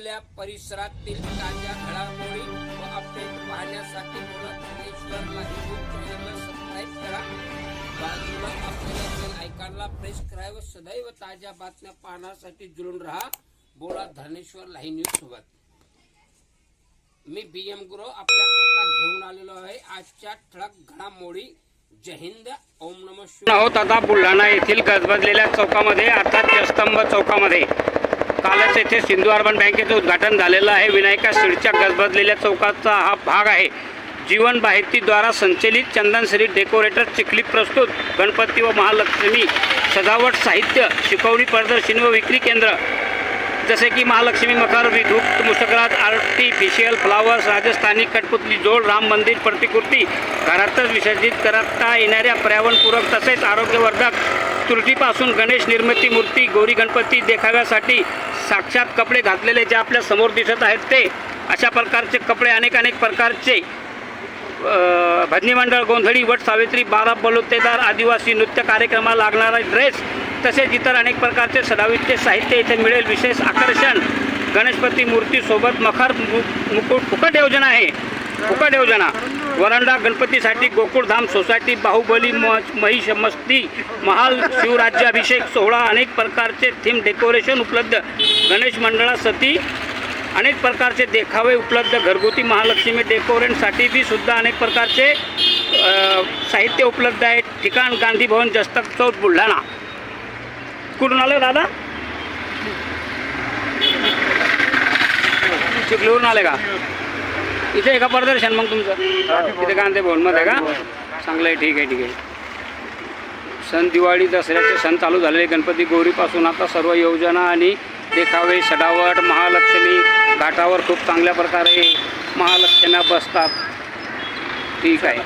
आपल्या परिसरातील ताज्या घडामोडी व अपडेट पाहण्यासाठी बोला सबस्क्राईब करा. बाजूला आपल्याला बेल आयकॉनला प्रेस करा व सदैव ताज्या बातम्या पाहण्यासाठी जुळून राहा. बोला धनेश्वर लाही न्यूज सोबत. मी बी एम गुरु आपल्याकरता घेऊन आलेलो आहे आजच्या ठळक घडामोडी. जय हिंद ओम नम शिवाय. आहोत आता बुलढाणा येथील गजबजलेल्या चौकामध्ये अर्थात जस्तंभ चौकामध्ये. कालच येथे सिंधू अर्बन बँकेचं उद्घाटन झालेलं आहे. विनायका सीडच्या गजबजलेल्या चौकाचा हा भाग आहे. जीवन माहितीद्वारा संचलित चंदनश्री डेकोरेटर चिखली प्रस्तुत. गणपती व महालक्ष्मी सजावट साहित्य शिकवणी प्रदर्शनी व विक्री केंद्र. जसे की महालक्ष्मी मखर विधूप मुस्तकरात आर्टिफिशियल फ्लावर्स राजस्थानी कठपुतली जोड राम मंदिर प्रतिकृती. घरातच विसर्जित करता येणाऱ्या पर्यावरणपूरक तसेच आरोग्यवर्धक त्रुटीपासून गणेश निर्मिती मूर्ती गौरी गणपती देखाव्यासाठी साक्षात कपडे घातलेले जे आपल्यासमोर दिसत आहेत ते अशा प्रकारचे कपडे अनेक अनेक प्रकारचे भजनीमंडळ भजनी मंडळ गोंधळी वट सावित्री बारा बलुतेदार आदिवासी नृत्य कार्यक्रमाला लागणारा ड्रेस तसेच इतर अनेक प्रकारचे सडावीचे साहित्य इथे मिळेल. विशेष आकर्षण गणेशपती मूर्तीसोबत मखर मुकुट फुकट योजना आहे. फुकट योजना वरंडा गणपतीसाठी गोकुळधाम सोसायटी बाहुबली म महिष मस्ती महाल शिवराज्याभिषेक सोहळा अनेक प्रकारचे थीम डेकोरेशन उपलब्ध. गणेश मंडळासाठी अनेक प्रकारचे देखावे उपलब्ध. घरगुती महालक्ष्मी डेकोरेंटसाठी बी सुद्धा अनेक प्रकारचे साहित्य उपलब्ध आहे ठिकाण गांधी भवन जस्तक चौक बुलढाणा. कुठून आलं दादा? चिखलीवरून आले का? इथे एका प्रदर्शन मग तुमचं? इथे गांधी भवनमध्ये का? चांगलं आहे ठीक आहे ठीक आहे. सण दिवाळी दसऱ्याचे सण चालू झालेले. गणपती गौरीपासून आता सर्व योजना आणि देखावे सजावट महालक्ष्मी घाटावर खूप चांगल्या प्रकारे महालक्ष्म्या बसतात. ठीक आहे.